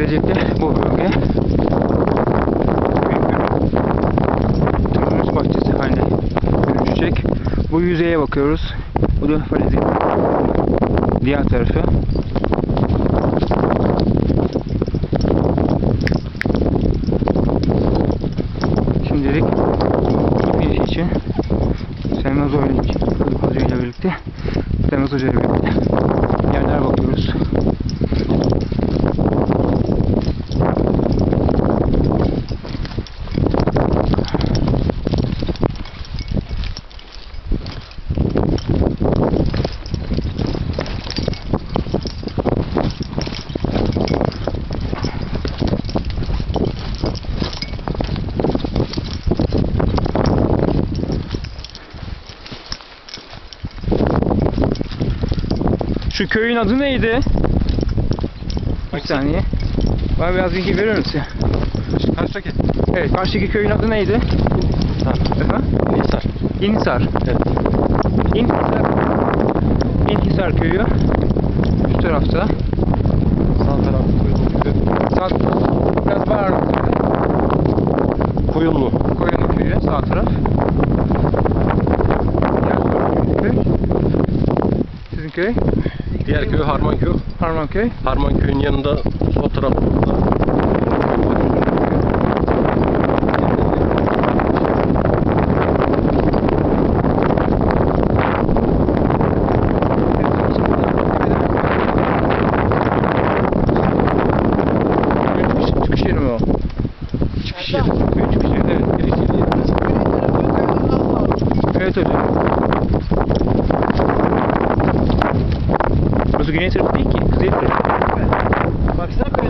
gelecekte bu bölge Turunuz bahçesi haline dönüşecek. Bu yüzeye bakıyoruz. Bu da Falizin diğer tarafı. Şimdilik bir için Selmaz Hoca ile birlikte Selmaz Hoca ile birlikte yerler bakıyoruz. Şu köyün adı neydi? Bir saniye. Bana biraz bilgi verir misin? Karşıdaki. Evet, karşıdaki köyün adı neydi? Efendim? Hisar. İnhisar. Evet. İnhisar. İnhisar köyü. Şu tarafta. Sağ taraf Sağ biraz var. Koyunlu. Koyunlu köyü sağ taraf. Diğer köy. Sizin köy? Diğer köy Harmanköy. Harmanköy. Harmanköy'ün yanında sol tarafında Çıkış, yeri mi o? çıkış yeri. Köyün çıkış yeri evet. Giriş yeri. Evet Mas o Guinness era pequeno. Baksana böyle